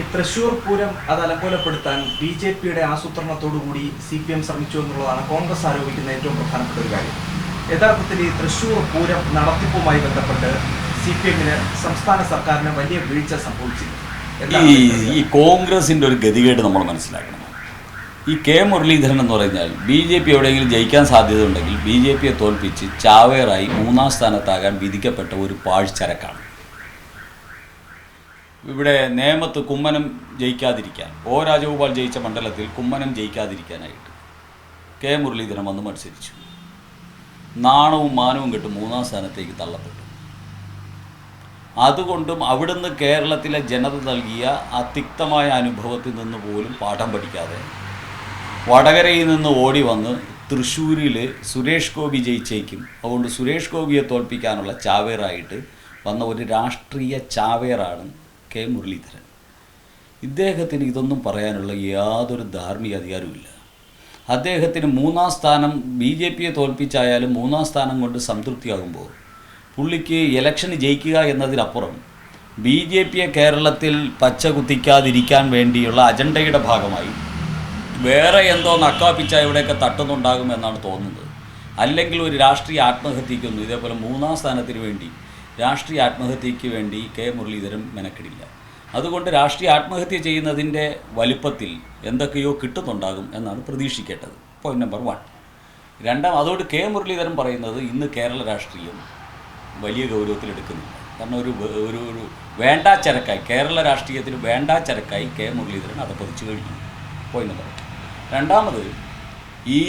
ഈ തൃശൂർ പൂരം അത് അലങ്കോലപ്പെടുത്താൻ B J പിയുടെ ആസൂത്രണത്തോടുകൂടി സി പി എം ശ്രമിച്ചു എന്നുള്ളതാണ് കോൺഗ്രസ് ആരോപിക്കുന്ന ഏറ്റവും പ്രധാനപ്പെട്ട ഒരു കാര്യം. യഥാർത്ഥത്തിൽ ഈ തൃശൂർ പൂരം നടത്തിപ്പുമായി ബന്ധപ്പെട്ട് സി പി എമ്മിന് സംസ്ഥാന സർക്കാരിന് വലിയ വീഴ്ച സംഭവിച്ചിരുന്നു. ഈ കോൺഗ്രസിന്റെ ഈ കോൺഗ്രസിന്റെ ഒരു ഗതികേട് നമ്മൾ മനസ്സിലാക്കണം. ഈ കെ മുരളീധരൻ എന്ന് പറഞ്ഞാൽ ബി ജെ പി എവിടെയെങ്കിലും ജയിക്കാൻ സാധ്യത ഉണ്ടെങ്കിൽ ബി ജെ പിയെ തോൽപ്പിച്ച് ചാവേറായി മൂന്നാം സ്ഥാനത്താകാൻ വിധിക്കപ്പെട്ട ഒരു പാഴ്ചരക്കാണ്. ഇവിടെ നേമത്ത് കുമ്മനം ജയിക്കാതിരിക്കാൻ. ഒ രാജഗോപാൽ ജയിച്ച മണ്ഡലത്തിൽ കുമ്മനം ജയിക്കാതിരിക്കാനായിട്ട് കെ മുരളീധരൻ വന്ന് മത്സരിച്ചു. നാണവും മാനവും കെട്ട് മൂന്നാം സ്ഥാനത്തേക്ക് തള്ളപ്പെട്ടു. അതുകൊണ്ടും അവിടുന്ന് കേരളത്തിലെ ജനത നൽകിയ ആ തിക്തമായ അനുഭവത്തിൽ നിന്ന് പോലും പാഠം പഠിക്കാതെ വടകരയിൽ നിന്ന് ഓടി വന്ന് തൃശ്ശൂരിൽ സുരേഷ് ഗോപി ജയിച്ചേക്കും. അതുകൊണ്ട് സുരേഷ് ഗോപിയെ തോൽപ്പിക്കാനുള്ള ചാവേറായിട്ട് വന്ന ഒരു രാഷ്ട്രീയ ചാവേറാണ് കെ മുരളീധരൻ. ഇദ്ദേഹത്തിന് ഇതൊന്നും പറയാനുള്ള യാതൊരു ധാർമ്മിക അധികാരവുമില്ല അദ്ദേഹത്തിന് മൂന്നാം സ്ഥാനം ബി ജെ പിയെ തോൽപ്പിച്ചായാലും മൂന്നാം സ്ഥാനം കൊണ്ട് സംതൃപ്തിയാകുമ്പോൾ പുള്ളിക്ക് ഇലക്ഷൻ ജയിക്കുക എന്നതിനപ്പുറം ബി ജെ പിയെ കേരളത്തിൽ പച്ച കുത്തിക്കാതിരിക്കാൻ വേണ്ടിയുള്ള അജണ്ടയുടെ ഭാഗമായി വേറെ എന്തോ നക്കാപ്പിച്ച ഇവിടെയൊക്കെ തട്ടുന്നുണ്ടാകുമെന്നാണ് തോന്നുന്നത്. അല്ലെങ്കിൽ ഒരു രാഷ്ട്രീയ ആത്മഹത്യക്കൊന്നും ഇതേപോലെ മൂന്നാം സ്ഥാനത്തിന് വേണ്ടി രാഷ്ട്രീയ ആത്മഹത്യയ്ക്ക് വേണ്ടി കെ മുരളീധരൻ മെനക്കെടില്ല. അതുകൊണ്ട് രാഷ്ട്രീയ ആത്മഹത്യ ചെയ്യുന്നതിന്റെ വലുപ്പത്തിൽ എന്തൊക്കെയോ കിട്ടുന്നുണ്ടാകും എന്നാണ് പ്രതീക്ഷിക്കേണ്ടത്. പോയിന്റ് നമ്പർ വൺ രണ്ടാം അതോട് കെ മുരളീധരൻ പറയുന്നത് ഇന്ന് കേരള രാഷ്ട്രീയം വലിയ ഗൗരവത്തിലെടുക്കുന്നില്ല. കാരണം ഒരു ഒരു ഒരു വേണ്ടാ ചരക്കായി കേരള രാഷ്ട്രീയത്തിന് വേണ്ടാ ചരക്കായി കെ മുരളീധരൻ അത് പൊതിച്ചു കഴിഞ്ഞു പോയിന്റ് നമ്പർ രണ്ടാമത് ഈ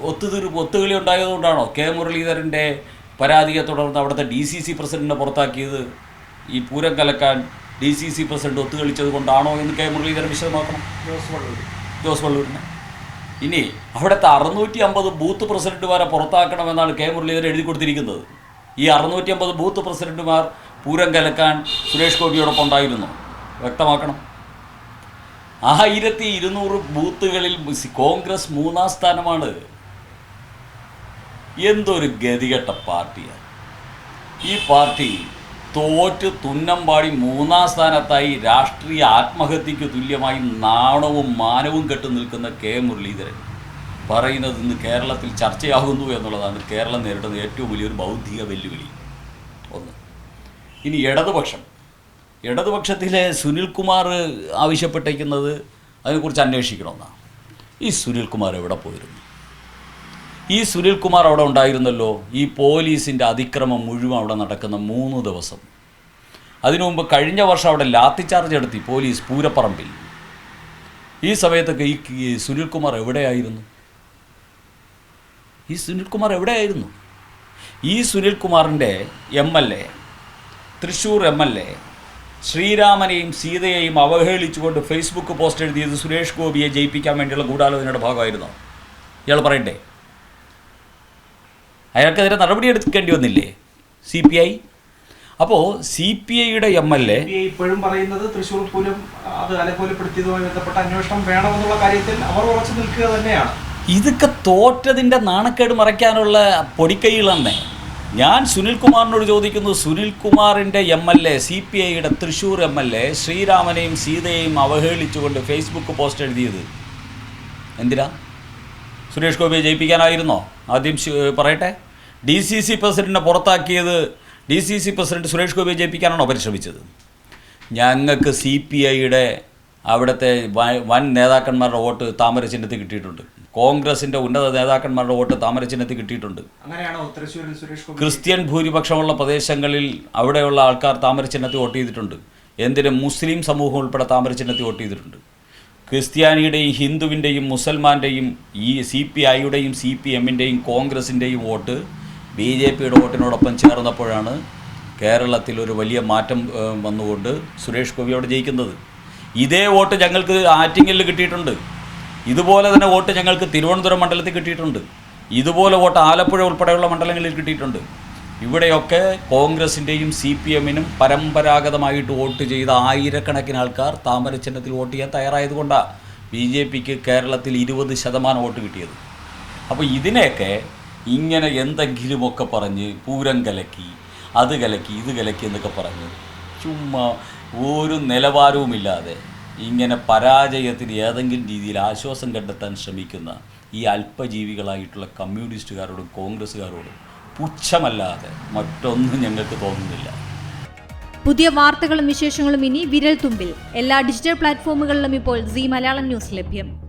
ഒത്തുതീർപ്പ് ഒത്തുകളി ഉണ്ടായതുകൊണ്ടാണോ കെ മുരളീധരന്റെ പരാതിയെ തുടർന്ന് അവിടുത്തെ ഡി സി സി പ്രസിഡന്റിനെ പുറത്താക്കിയത് ഈ പൂരം കലക്കാൻ ഡി സി സി പ്രസിഡന്റ് ഒത്തുകളിച്ചത് കൊണ്ടാണോ എന്ന് കെ മുരളീധരൻ വിശദമാക്കണം. ജോസ് വള്ളൂർ ജോസ് വള്ളൂരിനെ. ഇനി അവിടുത്തെ അറുന്നൂറ്റി അമ്പത് ബൂത്ത് പ്രസിഡന്റുമാരെ പുറത്താക്കണമെന്നാണ് കെ മുരളീധരൻ എഴുതി കൊടുത്തിരിക്കുന്നത്. ഈ അറുന്നൂറ്റി അമ്പത് ബൂത്ത് പ്രസിഡന്റുമാർ പൂരം കലക്കാൻ സുരേഷ് ഗോപിയോടൊപ്പം ഉണ്ടായിരുന്നു. വ്യക്തമാക്കണം. ആയിരത്തി ഇരുന്നൂറ് ബൂത്തുകളിൽ കോൺഗ്രസ് മൂന്നാം സ്ഥാനമാണ് എന്തൊരു ഗതികെട്ട പാർട്ടിയാണ് ഈ പാർട്ടി തോറ്റ് തുന്നമ്പാടി മൂന്നാം സ്ഥാനത്തായി രാഷ്ട്രീയ ആത്മഹത്യക്ക് തുല്യമായി നാണവും മാനവും കെട്ടു നിൽക്കുന്ന കെ മുരളീധരൻ. പറയുന്നത് ഇന്ന് കേരളത്തിൽ ചർച്ചയാകുന്നു എന്നുള്ളതാണ് കേരളം നേരിടുന്ന ഏറ്റവും വലിയൊരു ബൗദ്ധിക വെല്ലുവിളി. ഒന്ന്. ഇനി ഇടതുപക്ഷം. ഇടതുപക്ഷത്തിലെ സുനിൽകുമാർ ആവശ്യപ്പെട്ടേക്കുന്നത് അതിനെക്കുറിച്ച് അന്വേഷിക്കണമെന്നാണ് ഈ സുനിൽകുമാർ എവിടെ പോയിരുന്നു? ഈ സുനിൽകുമാർ അവിടെ ഉണ്ടായിരുന്നല്ലോ. ഈ പോലീസിന്റെ അതിക്രമം മുഴുവൻ അവിടെ നടക്കുന്ന മൂന്ന് ദിവസം. അതിനു മുമ്പ് കഴിഞ്ഞ വർഷം അവിടെ ലാത്തി ചാർജ് നടത്തി പോലീസ് പൂരപ്പറമ്പിൽ. ഈ സമയത്തൊക്കെ ഈ സുനിൽകുമാർ എവിടെയായിരുന്നു? ഈ സുനിൽകുമാർ എവിടെയായിരുന്നു? ഈ സുനിൽകുമാറിന്റെ M L A Thrissur M L A ശ്രീരാമനെയും സീതയെയും അവഹേളിച്ചുകൊണ്ട് ഫേസ്ബുക്ക് പോസ്റ്റ് എഴുതിയത് സുരേഷ് ഗോപിയെ ജയിപ്പിക്കാൻ വേണ്ടിയുള്ള ഗൂഢാലോചനയുടെ ഭാഗമായിരുന്നു? ഇയാൾ പറയണ്ടേ അയാൾക്കെതിരെ നടപടിയെടുക്കേണ്ടി വന്നില്ലേ? സി പി ഐ അപ്പോൾ സി പി ഐയുടെ എം എൽ എ ഇപ്പോഴും പറയുന്നത് തൃശ്ശൂർ പൂരം അത് അലകോലപ്പെടുത്തിയതുമായി ബന്ധപ്പെട്ട അന്വേഷണം വേണമെന്നുള്ള കാര്യത്തിൽ അവർ ഉറച്ചു നിൽക്കുക തന്നെയാണ്. ഇതൊക്കെ തോറ്റതിന്റെ നാണക്കേട് മറയ്ക്കാനുള്ള പൊടിക്കൈകളാണ്. ഞാൻ സുനിൽകുമാറിനോട് ചോദിക്കുന്നു സുനിൽകുമാറിന്റെ M L A C P ഐയുടെ തൃശ്ശൂർ എം എൽ എ ശ്രീരാമനെയും സീതയെയും അവഹേളിച്ചുകൊണ്ട് ഫേസ്ബുക്ക് പോസ്റ്റ് എഴുതിയത്. എന്തിനാ? സുരേഷ് ഗോപിയെ ജയിപ്പിക്കാനായിരുന്നോ? ആദ്യം പറയട്ടെ. ഡി സി സി പ്രസിഡന്റിനെ പുറത്താക്കിയത് D C C president Suresh ഗോപിയെ ജയിപ്പിക്കാനാണോ പരിശ്രമിച്ചത്? ഞങ്ങൾക്ക് സി പി ഐയുടെ അവിടുത്തെ വൻ നേതാക്കന്മാരുടെ വോട്ട് താമര ചിഹ്നത്തിൽ കിട്ടിയിട്ടുണ്ട്. കോൺഗ്രസിന്റെ ഉന്നത നേതാക്കന്മാരുടെ വോട്ട് താമര ചിഹ്നത്തിൽ കിട്ടിയിട്ടുണ്ട്. അങ്ങനെയാണോ തൃശ്ശൂരിൽ സുരേഷ് ഗോപി ക്രിസ്ത്യൻ ഭൂരിപക്ഷമുള്ള പ്രദേശങ്ങളിൽ അവിടെയുള്ള ആൾക്കാർ താമര ചിഹ്നത്തിൽ വോട്ട് ചെയ്തിട്ടുണ്ട്. എന്തിനും മുസ്ലിം സമൂഹം ഉൾപ്പെടെ താമര ചിഹ്നത്തിൽ വോട്ട് ചെയ്തിട്ടുണ്ട്? ക്രിസ്ത്യാനിയുടെയും ഹിന്ദുവിന്റെയും മുസൽമാന്റെയും ഈ സി പി ഐയുടെയും സി പി എമ്മിന്റെയും കോൺഗ്രസിന്റെയും വോട്ട് ബി ജെ പിയുടെ വോട്ടിനോടൊപ്പം ചേർന്നപ്പോഴാണ് കേരളത്തിൽ ഒരു വലിയ മാറ്റം വന്നുകൊണ്ട് സുരേഷ് ഗോപി അവിടെ ജയിക്കുന്നത്. ഇതേ വോട്ട് ഞങ്ങൾക്ക് ആറ്റിങ്ങലിൽ കിട്ടിയിട്ടുണ്ട്. ഇതുപോലെ തന്നെ വോട്ട് ഞങ്ങൾക്ക് തിരുവനന്തപുരം മണ്ഡലത്തിൽ കിട്ടിയിട്ടുണ്ട്. ഇതുപോലെ വോട്ട് ആലപ്പുഴ ഉൾപ്പെടെയുള്ള മണ്ഡലങ്ങളിൽ കിട്ടിയിട്ടുണ്ട്. ഇവിടെയൊക്കെ കോൺഗ്രസിന്റെയും സി പി എമ്മിനും പരമ്പരാഗതമായിട്ട് വോട്ട് ചെയ്ത ആയിരക്കണക്കിന് ആൾക്കാർ താമര ചിഹ്നത്തിൽ വോട്ട് ചെയ്യാൻ തയ്യാറായതുകൊണ്ടാണ് ബി ജെ പിക്ക് കേരളത്തിൽ ഇരുപത് ശതമാനം വോട്ട് കിട്ടിയത്. അപ്പോൾ ഇതിനെയൊക്കെ ഇങ്ങനെ എന്തെങ്കിലുമൊക്കെ പറഞ്ഞ് പൂരം കലക്കി അത് കലക്കി ഇത് കലക്കി എന്നൊക്കെ പറഞ്ഞ് ചുമ്മാ ഒരു നിലവാരവുമില്ലാതെ ഇങ്ങനെ പരാജയത്തിന് ഏതെങ്കിലും രീതിയിൽ ആശ്വാസം കണ്ടെത്താൻ ശ്രമിക്കുന്ന ഈ അല്പജീവികളായിട്ടുള്ള കമ്മ്യൂണിസ്റ്റുകാരോടും കോൺഗ്രസ്സുകാരോടും പുച്ഛമല്ലാതെ മറ്റൊന്നും ഞങ്ങൾക്ക് തോന്നുന്നില്ല. പുതിയ വാർത്തകളും വിശേഷങ്ങളും ഇനി വിരൽ തുമ്പിൽ എല്ലാ ഡിജിറ്റൽ പ്ലാറ്റ്ഫോമുകളിലും ഇപ്പോൾ സി മലയാളം ന്യൂസ് ലഭ്യം.